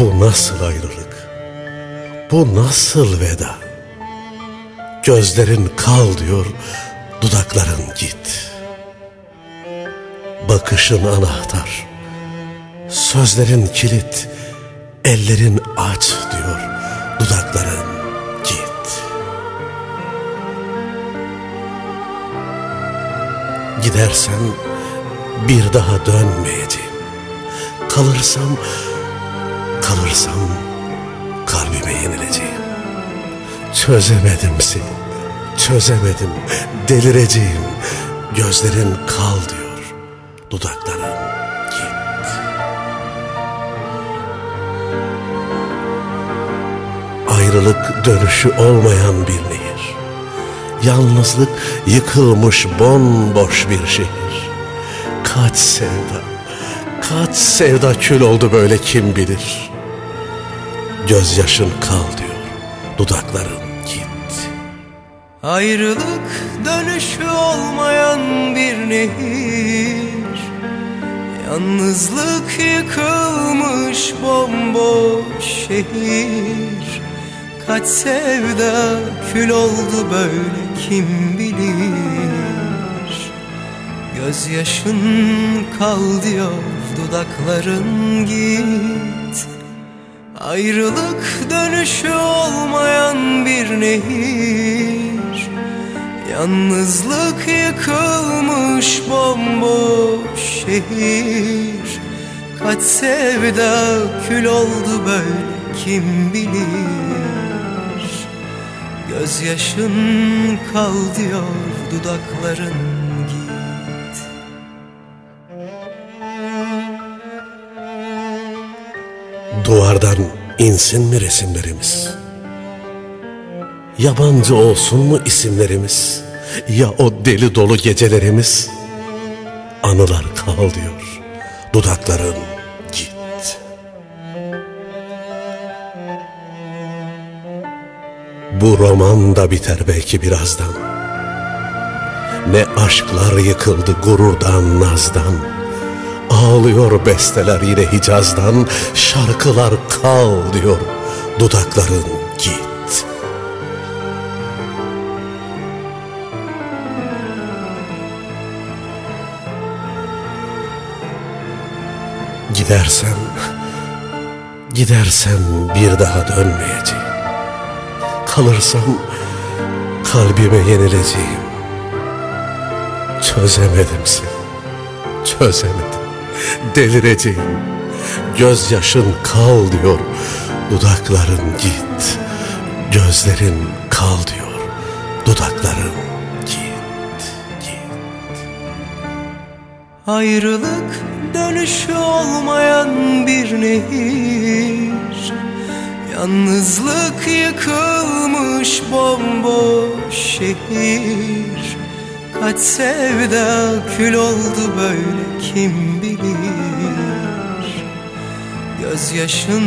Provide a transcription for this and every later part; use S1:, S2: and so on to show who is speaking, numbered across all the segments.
S1: Bu nasıl ayrılık? Bu nasıl veda? Gözlerin kal diyor, dudakların git. Bakışın anahtar, sözlerin kilit, ellerin aç diyor, dudakların git. Gidersen bir daha dönmeyeceğim. Kalırsam, kalırsam kalbime yenileceğim. Çözemedim seni, çözemedim, delireceğim. Gözlerin kal diyor, dudakların git. Ayrılık dönüşü olmayan bir nehir. Yalnızlık yıkılmış bomboş bir şehir. Kaç sevda, kaç sevda kül oldu böyle kim bilir. Gözyaşın kal diyor, dudakların git.
S2: Ayrılık dönüşü olmayan bir nehir. Yalnızlık yıkılmış bomboş şehir. Kaç sevda kül oldu böyle kim bilir? Gözyaşın kal diyor dudakların git Ayrılık dönüşü olmayan bir nehir. Yalnızlık yıkılmış bomboş şehir. Kaç sevda kül oldu böyle kim bilir? Gözyaşın kal diyor dudakların
S1: Duvardan insin mi resimlerimiz? Yabancı olsun mu isimlerimiz? Ya o deli dolu gecelerimiz? Anılar kal diyor, dudakların git. Bu roman da biter belki birazdan. Ne aşklar yıkıldı gururdan, nazdan. Ağlıyor besteler yine Hicaz'dan Şarkılar kal diyor Dudakların git. Gidersem Gidersem bir daha dönmeyeceğim. Kalırsam Kalbime yenileceğim. Çözemedim seni Çözemedim delireceğim. Gözyaşın kal diyor, dudakların git. Gözlerin kal diyor, dudakların git, git.
S2: Ayrılık dönüşü olmayan bir nehir Yalnızlık yıkılmış bomboş şehir Kaç sevda kül oldu böyle kim bilir? Gözyaşın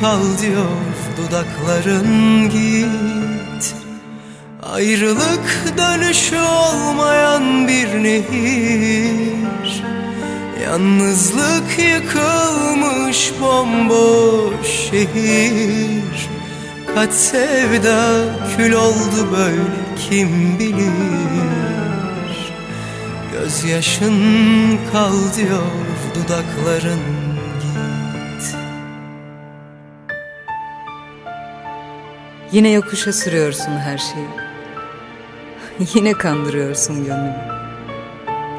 S2: kal diyor dudakların git. Ayrılık dönüşü olmayan bir nehir. Yalnızlık yıkılmış bomboş şehir. Kaç sevda kül oldu böyle kim bilir Gözyaşın kal diyor dudakların git.
S3: Yine yokuşa sürüyorsun her şeyi. Yine kandırıyorsun gönlümü.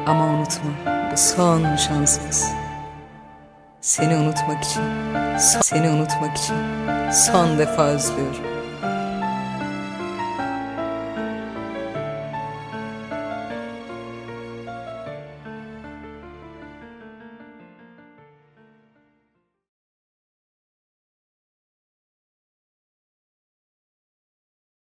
S3: Ama unutma bu son şansımız. Seni unutmak için Seni unutmak için Son defa özlüyorum